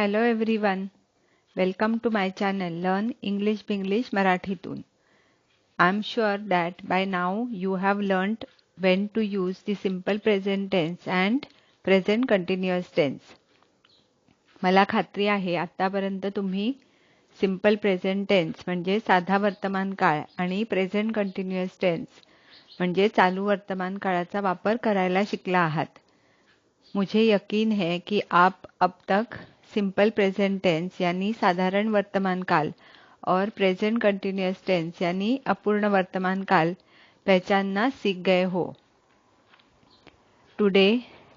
Hello everyone welcome to my channel learn English Binglish मराठीतून I am sure that by now you have learned when to use the simple present tense and present continuous tense मला खात्री आहे आत्तापर्यंत तुम्ही simple present tense म्हणजे साधा वर्तमान काळ आणि प्रेझेंट कंटिन्युअस टेन्स म्हणजे चालू वर्तमान काळाचा वापर करायला शिकला आहात. मुझे यकीन है कि आप अब तक सिंपल प्रेजेंट टेंस यानी साधारण वर्तमान काल, और प्रेजेंट कंटिन्यूस टेंस यानी अपूर्ण वर्तमान काल, पहचानना सीख गए हो। Today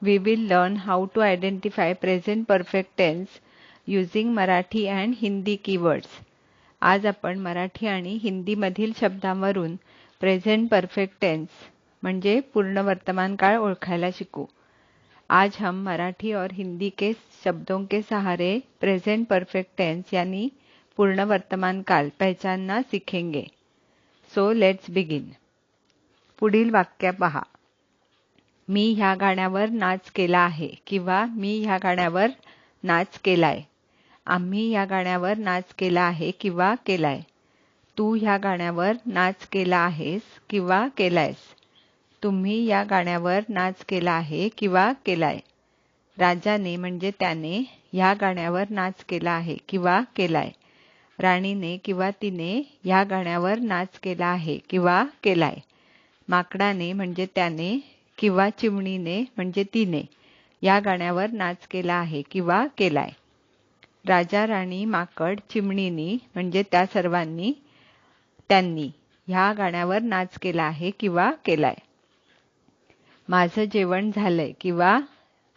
we will learn how to identify present perfect tense using Marathi and Hindi keywords आज आपण मराठी आणि हिंदीमधील शब्दांवरून प्रेझेंट परफेक्ट टेन्स म्हणजे पूर्ण वर्तमान काळ ओळखायला शिकू. आज हम मराठी और हिंदी के शब्दों के सहारे प्रेजेंट परफेक्ट टेंस यानी पूर्ण वर्तमान काल पहचानना सीखेंगे। सो लेट्स बिगिन पुढील वाक्य पहा. मी ह्या गाण्यावर नाच केला आहे किंवा मी ह्या गाण्यावर नाच केलाय. आम्ही ह्या गाण्यावर नाच केला आहे किंवा केलाय. तू ह्या गाण्यावर नाच केला आहेस किंवा केलायस. तुम्ही या गाण्यावर नाच केला आहे किंवा केलाय. राजाने म्हणजे त्याने या गाण्यावर नाच केला आहे किंवा केलाय. राणीने किंवा तिने या गाण्यावर नाच केला आहे किंवा केलाय. माकडाने म्हणजे त्याने किंवा चिमणीने म्हणजे तिने या गाण्यावर नाच केला आहे किंवा केलाय. राजा राणी माकड चिमणीनी म्हणजे त्या सर्वांनी त्यांनी ह्या गाण्यावर नाच केला आहे किंवा केलाय. माझं जेवण झालंय किंवा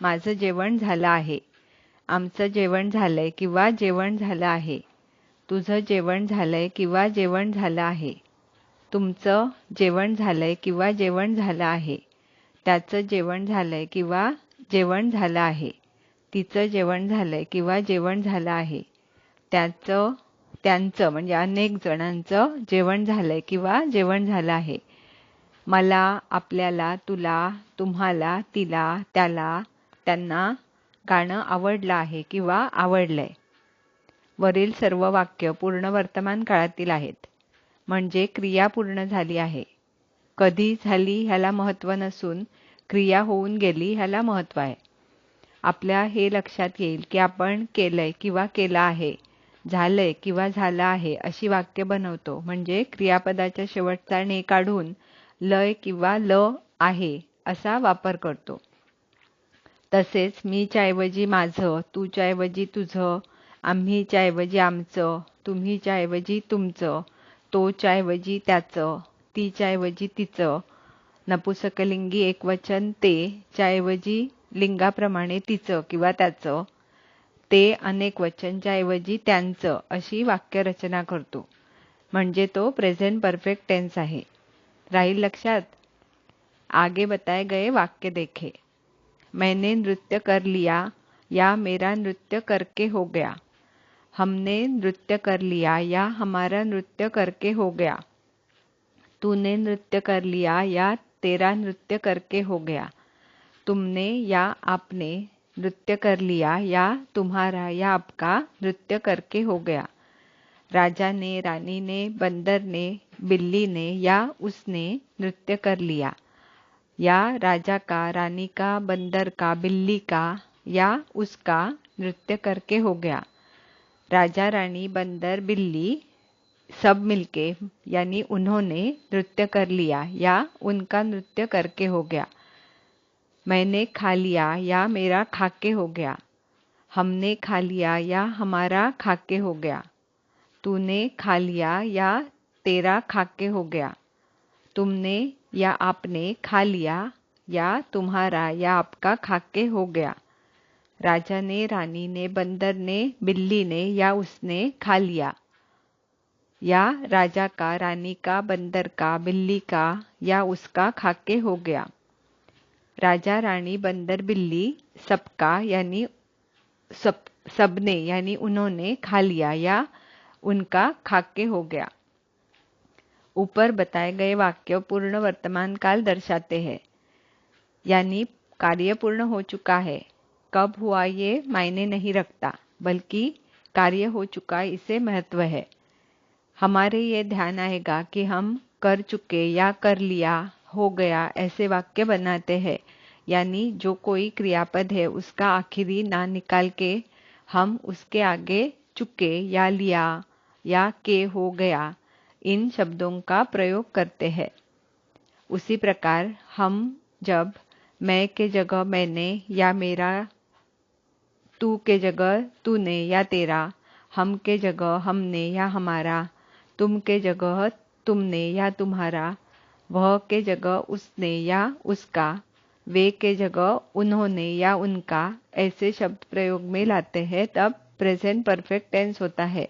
माझं जेवण झालं आहे. आमचं जेवण झालंय किंवा जेवण झालं आहे. तुझं जेवण झालंय किंवा जेवण झालं आहे. तुमचं जेवण झालंय किंवा जेवण झालं आहे. त्याचं जेवण झालंय किंवा जेवण झालं आहे. तिचं जेवण झालंय किंवा जेवण झालं आहे. त्याचं त्यांचं म्हणजे अनेक जणांचं जेवण झालंय किंवा जेवण झालं आहे. मला आपल्याला तुला तुम्हाला तिला त्याला त्यांना गाणं आवडलं आहे किंवा आवडलंय. वरील सर्व वाक्य पूर्ण वर्तमान काळातील आहेत. म्हणजे क्रिया पूर्ण झाली आहे. कधी झाली ह्याला महत्त्व नसून क्रिया होऊन गेली ह्याला महत्त्व आहे. आपल्या हे लक्षात येईल की आपण केलंय किंवा केलं आहे झालंय किंवा झालं आहे अशी वाक्य बनवतो. म्हणजे क्रियापदाच्या शेवटचा ने काढून लय किंवा ल आहे असा वापर करतो. तसेच मीच्याऐवजी माझं तूच्याऐवजी तुझं आम्हीच्याऐवजी आमचं तुम्हीच्याऐवजी तुमचं तोच्याऐवजी त्याचं तिच्याऐवजी तिचं नपुसकलिंगी एकवचन ते च्याऐवजी लिंगाप्रमाणे तिचं किंवा त्याचं ते अनेक वचनच्या ऐवजी त्यांचं अशी वाक्यरचना करतो. म्हणजे तो प्रेझेंट परफेक्ट टेन्स आहे. राहील लक्षात, आगे बताए गए वाक्य देखे। मैंने नृत्य कर लिया या मेरा नृत्य करके हो गया? हमने नृत्य कर लिया या हमारा नृत्य करके हो गया? तूने नृत्य कर लिया या तेरा नृत्य करके हो गया? तुमने या आपने नृत्य कर लिया या तुम्हारा या आपका नृत्य करके हो गया? राजा ने, रानी ने, बंदर ने, बिल्ली ने या उसने नृत्य कर लिया। या राजा का, रानी का, बंदर का, बिल्ली का या उसका नृत्य करके हो गया। राजा, रानी, बंदर, बिल्ली सब मिलके, यानी उन्होंने नृत्य कर लिया या उनका नृत्य करके हो गया। मैंने खा लिया या मेरा खाके हो गया। हमने खा लिया या हमारा खाके हो गया। तूने खा लिया या तेरा खाके हो गया? तुमने या आपने खा लिया या तुम्हारा या आपका खाके हो गया? राजा ने, रानी ने, बंदर ने, बिल्ली ने या उसने खा लिया? या राजा का, रानी का, बंदर का, बिल्ली का या उसका खाके हो गया? राजा, रानी, बंदर, बिल्ली सबका यानी सब, सबने यानी उन्होंने खा लिया या उनका खाके हो गया। ऊपर बताए गए वाक्य पूर्ण वर्तमान काल दर्शाते हैं। यानी कार्य पूर्ण हो चुका है। कब हुआ ये मायने नहीं रखता, बल्कि कार्य हो चुका इसे महत्व है। हमारे ये ध्यान आएगा कि हम कर चुके या कर लिया, हो गया ऐसे वाक्य बनाते हैं। यानी जो कोई क्रियापद है उसका आखिरी ना निकाल के हम उसके आगे चुके या लिया या के हो गया, इन शब्दों का प्रयोग करते हैं। उसी प्रकार हम जब मैं के जगह मैंने या मेरा, तू के जगह तूने या तेरा, हम के जगह हमने या हमारा, तुम के जगह तुमने या तुम्हारा, वह के जगह उसने या उसका, वे के जगह उन्होंने या उनका, ऐसे शब्द प्रयोग में लाते हैं तब प्रेजेंट परफेक्ट टेंस होता है।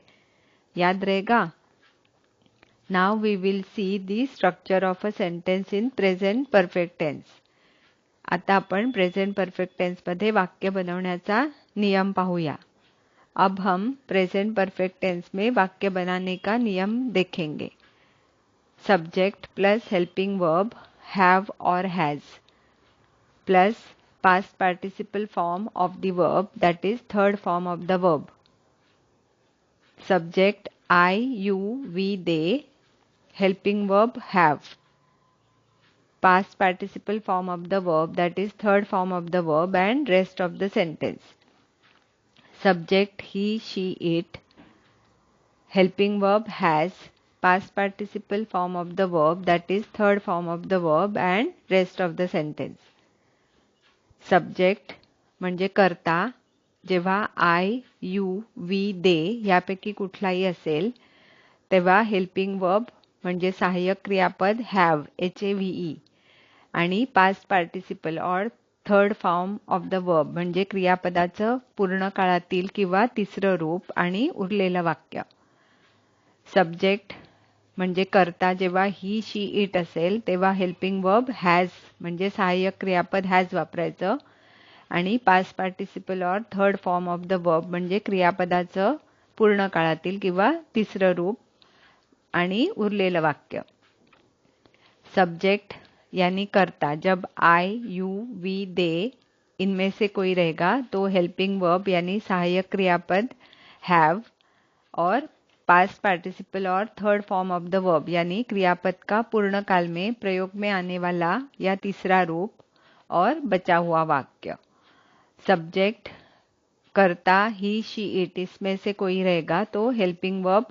याद रहेगा? Now we will see the structure of a sentence in present perfect tense आता आपण प्रेझेंट परफेक्ट टेन्स मध्ये वाक्य बनवण्याचा नियम पाहूया. अब हम प्रेजेंट परफेक्ट टेंस में वाक्य बनाने का नियम देखेंगे. Subject plus helping verb have or has plus past participle form of the verb that is third form of the verb. Subject I, you, we, they. Helping verb have. Past participle form of the verb that is third form of the verb and rest of the sentence. Subject he, she, it. Helping verb has past participle form of the verb that is third form of the verb and rest of the sentence. Subject म्हणजे करता जेव्हा आय you we दे यापैकी कुठलाही असेल तेव्हा helping verb म्हणजे सहाय्यक क्रियापद have H A V E आणि past participle or third form of the verb म्हणजे क्रियापदाचं पूर्ण काळातील किंवा तिसरं रूप आणि उरलेलं वाक्य. सब्जेक्ट म्हणजे करता जेव्हा ही शी इट असेल तेव्हा हेल्पिंग वर्ब हॅज म्हणजे सहाय्यक क्रियापद हॅज वापरायचं. आणि past participle or third form of the verb म्हणजे क्रियापदाचं पूर्ण काळातील किंवा तिसरं रूप आणि उरलेलं वाक्य. सब्जेक्ट यानी करता. जब आय यू वी दे इनमें से कोई रहेगा तो हेल्पिंग वर्ब यानी सहायक क्रियापद हैव और पास्ट पार्टिसिपल और third form of the verb यानी क्रियापद का पूर्ण काल में प्रयोग में आने वाला या तीसरा रूप और बचा हुआ वाक्य। सब्जेक्ट करता ही शी इट इसमें से कोई रहेगा तो हेल्पिंग वर्ब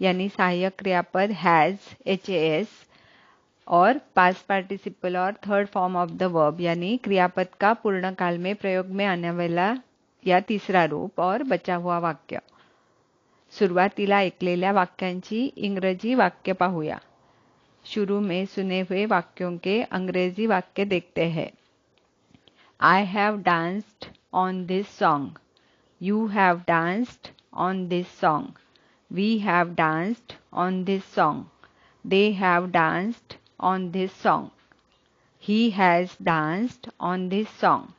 यानी सहायक क्रियापद हैज़ एच एस और पास्ट पार्टिसिपल और third form of the verb यानी क्रियापद का पूर्ण काल में प्रयोग में आने वाला या तीसरा रूप और बचा हुआ वाक्य। सुरुवातीला ऐकलेल्या वाक्यांची इंग्रजी वाक्य पाहूया. शुरू में सुने हुए वाक्यों के अंग्रेज़ी वाक्य देखते हैं. I have danced on this song you have danced on this song we have danced on this song they have danced on this song he has danced on this song.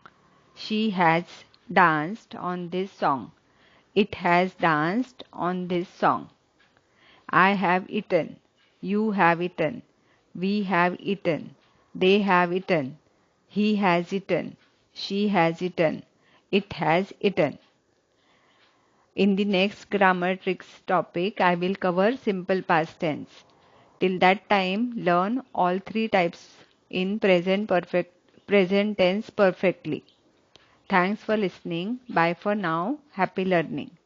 She has danced on this song. It has danced on this song. I have eaten. You have eaten. We have eaten. They have eaten. He has eaten. She has eaten. It has eaten. In the next grammar tricks topic, I will cover simple past tense. Till that time, learn all three types in present perfect present tense perfectly. Thanks for listening. Bye for now. Happy learning.